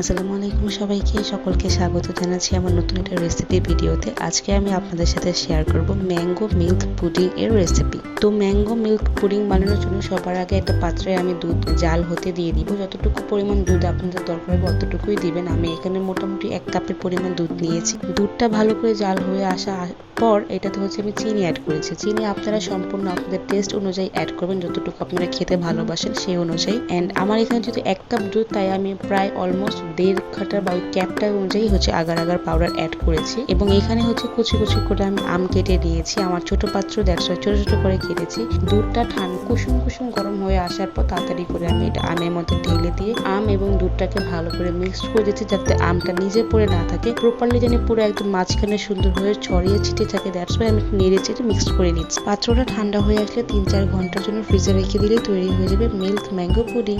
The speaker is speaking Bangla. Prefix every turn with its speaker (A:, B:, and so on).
A: আসসালামু আলাইকুম সবাইকে, সকলকে স্বাগত জানাচ্ছি আমার নতুন একটা রেসিপি ভিডিওতে। আজকে আমি আপনাদের সাথে শেয়ার করব ম্যাঙ্গো মিল্ক পুডিং এর রেসিপি তো ম্যাঙ্গো মিল্ক পুডিং বানানোর জন্য সবার আগে একটা পাত্রে আমি দুধ, জাল হতে দিয়ে দিব। যতটুকু পরিমাণ দুধ আপনাদের দরকার হবে অতটুকুই দিবেন। আমি এখানে মোটামুটি এক কাপের পরিমাণ দুধ নিয়েছি। দুধটা ভালো করে জাল হয়ে আসা পর এটাতে হচ্ছে আমি চিনি অ্যাড করেছি। চিনি আপনারা সম্পূর্ণ আপনাদের টেস্ট অনুযায়ী অ্যাড করবেন, যতটুকু আপনারা খেতে ভালোবাসেন সেই অনুযায়ী। অ্যান্ড আমার এখানে যদি এক কাপ দুধ, তাই আমি প্রায় অলমোস্ট দেড় খাটার বা ওই ক্যাপটা অনুযায়ী হচ্ছে আগার আগার পাউডার অ্যাড করেছি। এবং এখানে হচ্ছে কুচি কুচি করে আমি আম কেটে নিয়েছি আমার ছোট পাত্র দেখছ, ছোট ছোট করে কেটেছি। দুধটা ঠান্ডা কুসুম কুসুম গরম হয়ে আসার পর তাড়াতাড়ি করে আমি এটা আমের মধ্যে ঢেলে দিয়ে আম এবং দুধটাকে ভালো করে মিক্স করে দিচ্ছি যাতে আমটা নিজে পড়ে না থাকে। প্রপারলি যেন পুরো একদম মাঝখানে সুন্দর হয়ে ছড়িয়ে ছিটে থাকে দ্যাটস ওয়াই আমি নেড়ে চেড়ে মিক্সড করে নিচ্ছি। পাত্রটা ঠান্ডা হয়ে আসলে তিন চার ঘণ্টার জন্য ফ্রিজে রেখে দিলে তৈরি হয়ে যাবে মিল্ক ম্যাঙ্গো পুডিং